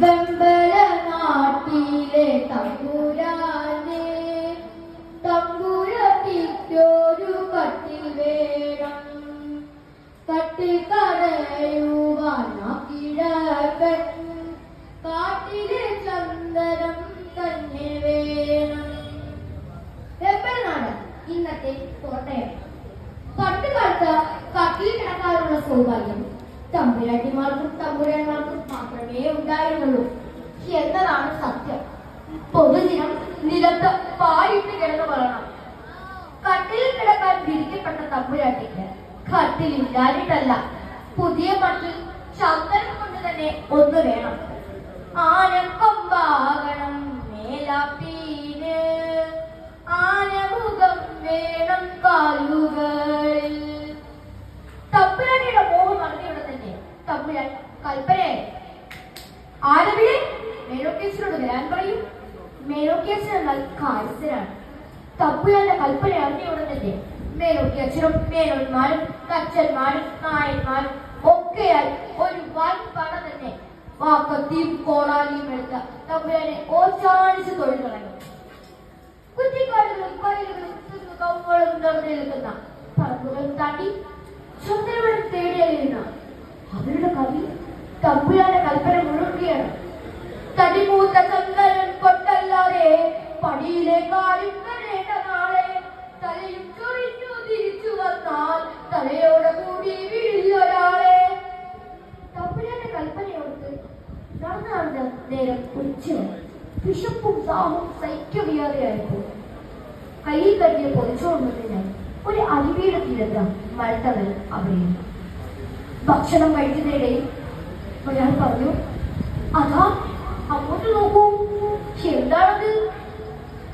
വെമ്പല നാട്ടിലെ തമ്പുരാനെ തമ്പുരത്തിക്കൊരു കട്ടിൽ വേണം. കടയുവാൻ ആ കാട്ടിലെ ചന്ദനം തന്നെ വേണം. വെമ്പലനാട് ഇന്നത്തെ കോട്ടയം. പണ്ടുകാലത്ത് കട്ടിൽ കിടക്കാറുള്ള സൗഭാഗ്യം തമ്പുരാട്ടിമാർക്കും തമ്പുരാന്മാർക്കും മാത്രമേ ഉണ്ടായിരുന്നുള്ളൂ. എന്നതാണ് സത്യം. പൊതുദിനം നിലത്ത് പായിട്ട് കിടന്നു പറയണം. കട്ടിലിൽ കിടക്കാൻ വിരിക്കപ്പെട്ട തമ്പുരാട്ടിക്ക് കട്ടിലില്ലാഞ്ഞിട്ടല്ല പുതിയ മട്ടിൽ ചന്ദനം കൊണ്ട് തന്നെ ഒന്ന് വേണം. ആനക്കൊമ്പാകണം മേലാപ്പീന്. ആനമുഖം വേണം കാലുകളിൽ. മേലോന്മാരും തച്ചന്മാരും നായന്മാരും ഒക്കെയായി ഒരു വൻ പട തന്നെ. വാക്കത്തിയും കോടാലിയും എടുത്ത തമ്പുരാനെ ഓച്ചാണിച്ച് തൊഴിൽ തുടങ്ങി. കുറ്റിക്കാടുകളും വയലുകളും കവുകളും നിറഞ്ഞു നിൽക്കുന്ന പറമ്പുകളും താണ്ടി ചന്ദ്രവൻ തേടിയറിയുന്ന അവരുടെ കവി തമ്പുരാന്റെ കൽപ്പന മുഴുകുകയാണ് തടിമൂത്ത ചന്ദ്രൻ കൊട്ടല്ലാതെ പടിയിലെ കാലും നാളെ തലയും തലയോടെ കൂടി വീഴിയൊരാളെ തമ്പുരാന്റെ കൽപ്പനയോടുത്ത് നടന്നു നടന്ന് നേരം ഉച്ചയായി വിശപ്പും ദാഹവും സഹിക്കവയ്യാതെയായപ്പോൾ കയ്യിൽ കരുതിയ പൊതിച്ചുകൊണ്ടതിന് ഒരു അരുവിയുടെ തീരത്ത് മഴത്തവൻ അവിടെ ഭക്ഷണം കഴിക്കുന്നതിടയിൽ ഒരാൾ പറഞ്ഞു അതാ അങ്ങോട്ട് നോക്കൂ. എന്താണത്?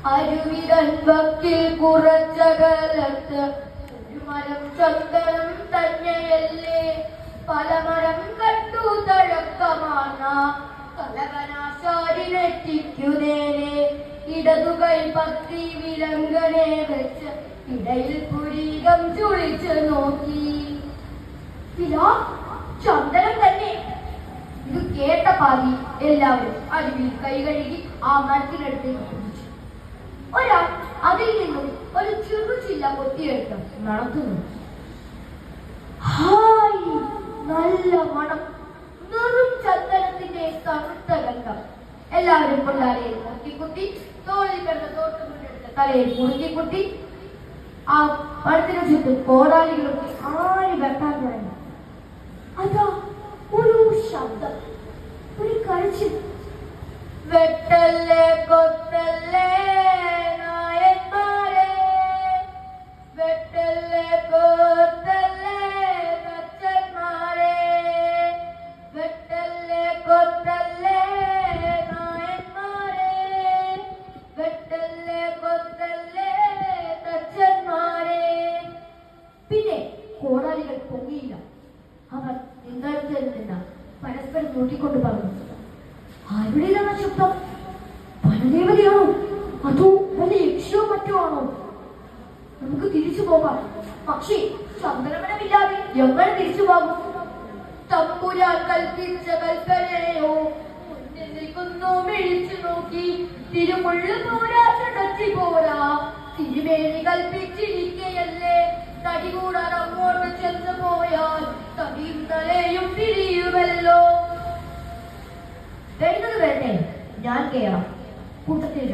അരുവിതൻ വക്കിൽ കുറച്ചകലത്ത് മരം ചന്ദനം തന്നെയല്ലേ? പല മരം കണ്ടു തഴക്കമാണ. കലകനാശാരിനെറ്റിക്കു നേരെ ഇടതുകൈ പത്തി വിലങ്കനെ വെച്ച് ഇടയിൽ പുരീകം ചുളിച്ചു നോക്കി. ഇതാ ചന്ദനം തന്നെ. ഇത് കേട്ട പാതി എല്ലാവരും അരുവിൽ കൈ കഴുകി ആ മരത്തിനടുത്തേക്ക് ഒരാൾ അതിൽ നിന്നും ഒരു ചെറുചില്ല കൊത്തിയെടുത്ത് നടത്തുന്നു ഹായ് നല്ല മണം. വെറും ചന്ദനത്തിന്റെ തണുത്ത ഗന്ധം എല്ലാവരും പിള്ളേരെ കുത്തി കുത്തി തോളിൽ കിടന്ന തോട്ടുമുണ്ടെടുത്ത് തലയിൽ മുറുക്കിക്കുത്തി. ആ മരത്തിനു ചുറ്റും കോടാലികളൊക്കെ ആരി വെട്ടാൻ തുടങ്ങി. അതാ ഒരു ശബ്ദം. ഒരു കഴിച്ചു വെട്ടല്ലേ കൊത്തല്ലേ കോടാലികൾ പൊങ്ങിയില്ല. അവർ നിന്ന് പരസ്പരം നോക്കിക്കൊണ്ട് പറഞ്ഞു ആരുടേതാണ് ശബ്ദം വനദേവതയാണോ? അതോ വല്ല യക്ഷോ മറ്റോ ആണോ? നമുക്ക് തിരിച്ചു പോകാം. പക്ഷേ ചന്ദ്രമനമില്ലാതെ ഞങ്ങൾ തിരിച്ചു പോകും. തമ്പുരാൻ കൽപ്പിച്ച കൽപ്പനയോ നിൽക്കുന്നു മിഴിച്ചു നോക്കി. തിരുമുള്ളു പോരാ പോരാ. തിരുമേനി കൽപ്പിച്ചിരിക്കയല്ലേ? തടി കൂടാൻ അങ്ങോട്ട് ചെന്ന് പോയാൽ തടിയും തലയും പിരിയുമല്ലോ വരുന്നത് വരട്ടെ. ഞാൻ കേറാം. കൂട്ടത്തിൽ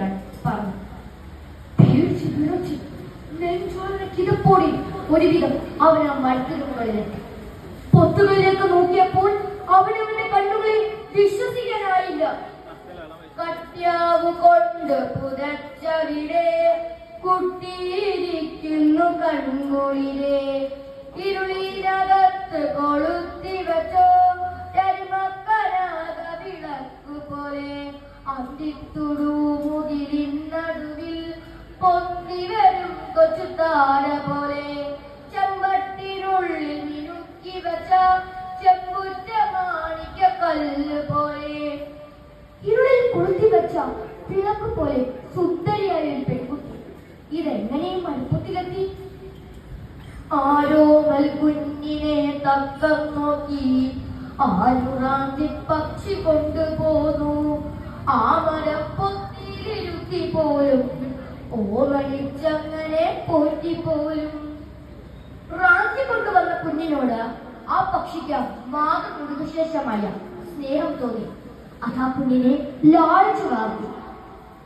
പറഞ്ഞു. പേടിച്ച് വിറച്ച് നെഞ്ചോലിന് കിതപ്പോടി ഒരുവിധം അവൻ ആ മരത്തിന് മുകളിലെത്തി പൊത്തുകളിലേക്ക് നോക്കിയപ്പോൾ അവനവന്റെ കണ്ണുകളിൽ വിശ്വസിക്കാനായില്ല. കട്യാവ് കൊണ്ട് പുതച്ചവിടെ കുട്ടിയിരിക്കുന്നു കൺകുളിരെ ഇരുളിനകത്ത് കൊളുത്തി വച്ചോ വിളക്കു പോലെ നടുവിൽ പൊന്തി വരും കൊച്ചു താര പോലെ. ചെമ്പട്ടിനുള്ളിൽ മിനുക്കി വച്ച ചെമ്പുറ്റ മാണിക്ക കല്ല് പോലെ. ഇരുളിൽ കൊളുത്തി വെച്ച വിളക്ക് പോലെ സുന്ദരിയായ ഒരു പെൺകുട്ടി ഇതെങ്ങനെയും മരുപ്പത്തിലെത്തി ആരോ കുഞ്ഞിനെ തക്കം നോക്കി ആരുറാന്തി പക്ഷി കൊണ്ടുപോന്നു. ആ മരപ്പൊത്തിയിലിരുത്തി പോലും ഓമണിച്ചങ്ങനെ പോറ്റി പോലും റാന്തി കൊണ്ടുവന്ന കുഞ്ഞിനോട് ആ പക്ഷിക്ക് മാതൃമൃഗശേഷമായ സ്നേഹം തോന്നി. അതാ കുഞ്ഞിനെ ലാളിച്ചു വാർത്തി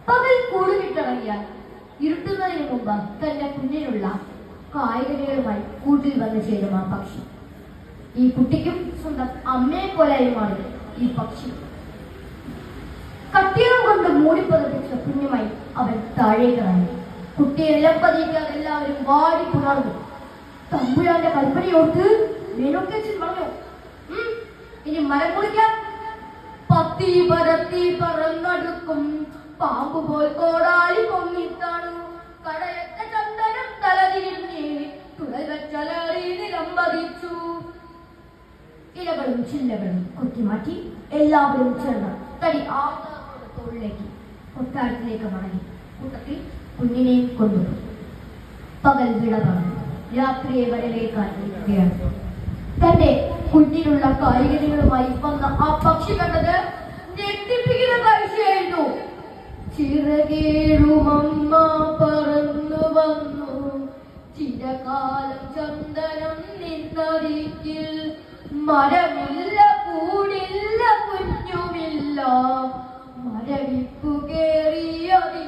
പകൽ കൂടുവിട്ടിറങ്ങിയാൽ ഇരുട്ടുന്നതിന് മുമ്പ് തന്റെ കുഞ്ഞിനുള്ള കായികളുമായി കൂട്ടിൽ വന്നു ചേരും ആ പക്ഷി. ഈ കുട്ടിക്കും സ്വന്തം അമ്മയെ പോലെയുമാണ് ഈ പക്ഷി. കട്ടിയം കൊണ്ട് മൂടിപ്പതിപ്പിച്ച കുഞ്ഞുമായി അവൻ താഴേക്ക് ഇറങ്ങി. കുട്ടിയെല്ലാം നിലപ്പതിക്കാൻ എല്ലാവരും വാടി പുണർന്നു. തമ്പുരാന്റെ കൽപ്പനയോർത്ത് മേനോക്കച്ചൻ പറഞ്ഞു "ഉം, ഇനി മരം കുളിക്കാം പത്തി പരത്തി പറന്നടുക്കും. പാമ്പ് പോൽ കോടാലി ഇലകളും ചില്ലകളും കൊത്തിമാറ്റി എല്ലാവരും ചേർന്ന് തടി ആർന്നവരുടെ തോളിലേക്ക് കൊട്ടാരത്തിലേക്ക് മടങ്ങി. കൂട്ടത്തിൽ കുഞ്ഞിനെ കൊണ്ടു പകൽ വിളവാണ്. രാത്രിയെ വരവേക്കാനിരിക്കുകയാണ് തന്റെ കുഞ്ഞിനുള്ള കായികതകളുമായി വന്ന ആ പക്ഷി കണ്ടത് ഞെട്ടിപ്പിക്കുന്ന കാഴ്ചയായിരുന്നു. ചിറകേഴുമമ്മ പറന്നു വന്നു. ചിരകാലം ചന്ദനം നിന്നരിക്കിൽ മരമില്ല കൂടില്ല കുഞ്ഞുമില്ല. മരവിപ്പു കേറിയതിനുടലിൽ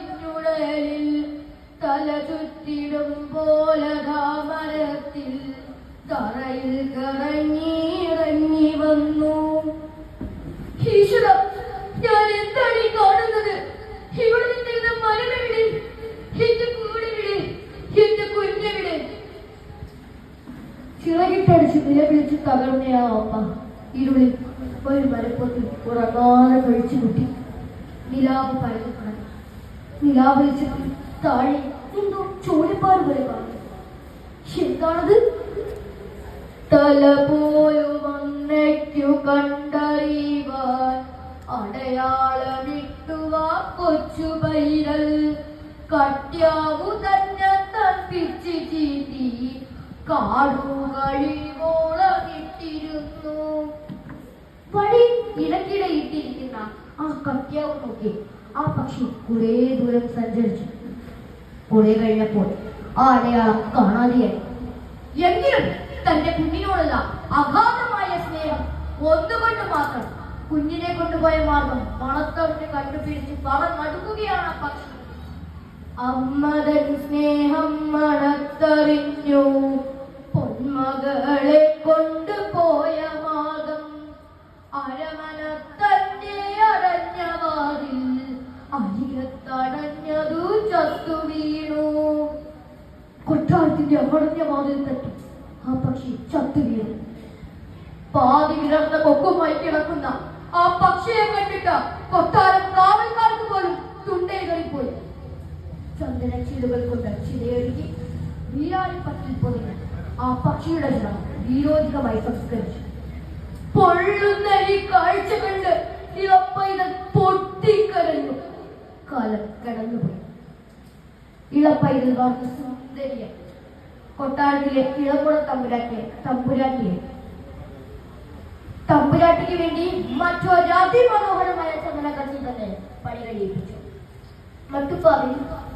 തല ചുറ്റിടും പോലതാ മരത്തിൽ തറയിൽ കറങ്ങിയിറങ്ങി വന്നു. ഈശ്വര നിലവിളിച്ച് തകർന്ന ആ അമ്മ ഇരുളിൽ ഒരു മരപ്പൊത്തിൽ ഉറങ്ങാതെ കഴിച്ചു കുട്ടി നിലാവ് പരന്നു പറഞ്ഞു നിലാവ് വെച്ചിട്ട് താഴെ എന്തോ ചോടിപ്പാട് പോലെ പറഞ്ഞു എന്താണത്? തല പോലും അന്നയ്ക്കു കണ്ടറിയുവാൻ അടയാളമിട്ടുവാ കൊച്ചു പൈരൽ കട്യാവു തന്നെ തപ്പിച്ച് ചീറ്റി കാടു കഴിവോളമിട്ടിരുന്നു വഴി ഇടയ്ക്കിടെ ഇട്ടിരിക്കുന്ന ആ കത്യാവ് നോക്കി ആ പക്ഷി കുറെ ദൂരം സഞ്ചരിച്ചു. കുറെ കഴിഞ്ഞപ്പോൾ ആ അടയാളം കാണാതെയായി. എങ്കിലും തന്റെ കുഞ്ഞിനോടുള്ള അഗാധമായ സ്നേഹം ഒന്നുകൊണ്ട് മാത്രം കുഞ്ഞിനെ കൊണ്ടുപോയ മാർഗം പണത്തവന് കണ്ടുപിടിച്ച് പറന്നടുക്കുകയാണ് ആ പക്ഷി അമ്മതൻ സ്നേഹം മണത്തറിഞ്ഞു പൊന്മകളെ കൊണ്ടുപോയ അടഞ്ഞ തട്ടി ആ പക്ഷി ചത്തു വീണു. പാതി വിടർന്ന കൊക്കുമായി കിടക്കുന്ന ആ പക്ഷിയെ കണ്ടിട്ട് കൊട്ടാരം കാവൽക്കാർക്ക് പോലും തുണ്ടേകളിപ്പോയി ചന്ദന ചീടുകൾ കൊണ്ട് ചിലയൊരുക്കി വീരാളിപ്പറ്റിൽ പൊതിഞ്ഞ്. ആ പക്ഷിയുടെ ജനം വീരോധികമായി സംസ്കരിച്ചു. പൊള്ളുന്ന ഈ കാഴ്ച കണ്ട് ഇളപ്പൈതൽ പൊട്ടിക്കരഞ്ഞു. കാലം കടന്നുപോയി. ഇളപ്പൈതൽ വാർത്ത സുന്ദരിയെ കൊട്ടാരത്തിലെ ഇളമുറ തമ്പുരാട്ടിയെ തമ്പുരാട്ടിയെ തമ്പുരാട്ടിക്ക് വേണ്ടി മറ്റൊരു അതിമനോഹരമായ ചന്ദന കത്തിൽ തന്നെ പണി കഴിയിപ്പിച്ചു മട്ടുപ്പാവിൽ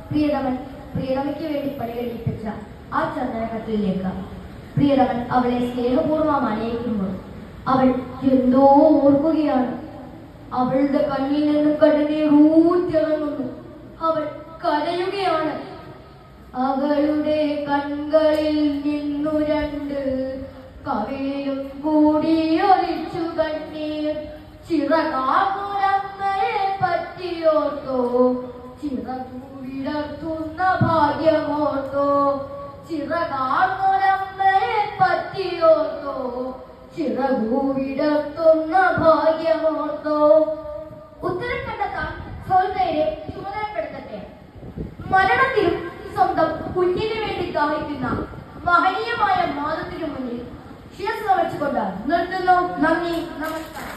പ്രിയതമൻ പ്രിയതമയ്ക്ക് വേണ്ടി പണി കഴിയിപ്പിച്ച ആ ചന്ദന കട്ടിലേക്ക് പ്രിയതമൻ അവളെ സ്നേഹപൂർവം അനയിക്കുമ്പോൾ അവൾ എന്തോ ഓർക്കുകയാണ്. അവളുടെ കണ്ണിൽ നിന്നും കണ്ണീർ റൂത്തിറങ്ങുന്നു അവൾ കരയുകയാണ്. അവളുടെ കൺകളിൽ നിന്നു രണ്ട് കവിയും കൂടി ഒഴിച്ചു കണ്ണീർ. ചിറകാമുരമ്മയെ പറ്റിയോർത്തോ? ചിറകുവിടർത്തുന്ന ഭാഗ്യമോർത്തോ? ചിറകാമുരമ്മയെ പറ്റിയോർത്തോ? ചിറകുവിടർത്തുന്ന ഭാഗ്യമോർത്തോ? ഉത്തരം കണ്ടെത്താൻ സോൾദയെ ചുമതലപ്പെടുത്തട്ടെ. മരണത്തിലും സ്വന്തം ദാഹിക്കുന്ന മഹനീയമായ മാതൃത്തിനു മുന്നിൽ ശിരസ് വെച്ചുകൊണ്ട് നിർത്തുന്നു. നന്ദി നമസ്കാരം.